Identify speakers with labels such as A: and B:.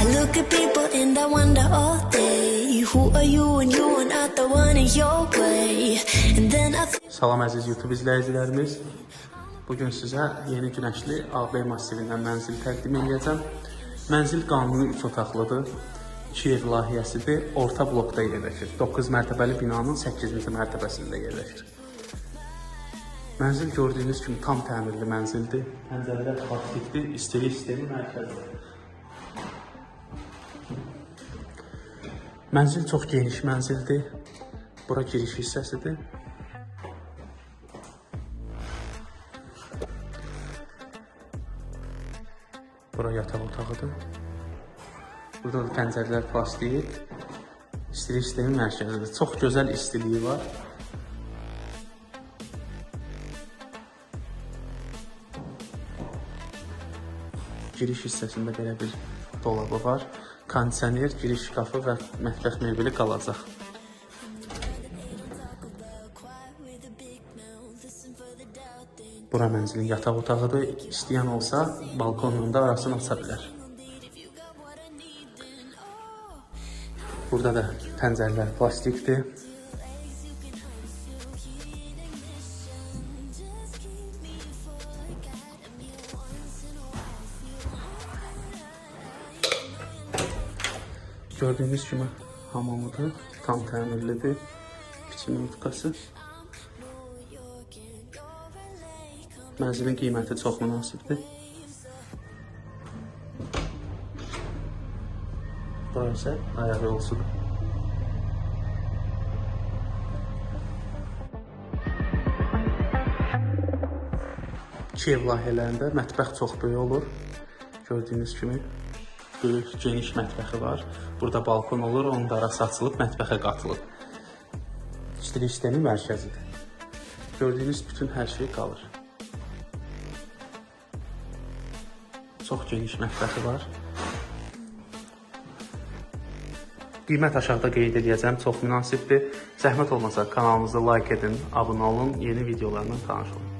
A: I look at people and I wonder all day, who are you and you are not the one in your way. And then I.
B: Salam əziz YouTube izləyicilərimiz. Bugün sizə yeni günəşli AB massivindən mənzil təqdim edəcəm. Mənzil qanuni 3 otaqlıdır. 2 ev layihəsidir. Orta blokda yerləşir. 9 mərtəbəli binanın 8-ci mərtəbəsində yerləşir. Mənzil gördüyünüz kimi tam təmirli mənzildir. Pəncərələr plastikdir, istilik sistemi mərkəzdir. Mənzil çox geniş mənzildir. Bura giriş hissəsidir. Bura yataq otağıdır. Burada da pəncərələr plastik. İstilik sistemi mərkəzidir. Çox gözəl istiliyi var. Giriş hissəsində belə bir dolabı var. Kondisioner, giriş şkafı və mətbəx mebeli qalacaq. Bura mənzilin yataq otağıdır. İstəyən olsa balkonun da arasını aça bilər. Burada da pəncərələr plastikdir. Gördüyünüz kimi hamamıdır. Tam təmirlidir. Biçim yutkası. Mənzilin qiyməti çox münasibdir. Bura isə ayaq yolsudur. Kiyev layihələrində mətbəx çox böyük olur. Gördüyünüz kimi böyük, geniş mətbəxi var. Burada balkon olur, onun da arası açılıb mətbəxə qatılıb. İstilik sistemi mərkəzidir. Gördüyünüz bütün hər şey qalır. Çox geniş mətbəxi var. Qiymət aşağıda qeyd edəcəm, çox münasibdir. Zəhmət olmasa kanalımızı like edin, abunə olun, yeni videolarla tanış olun.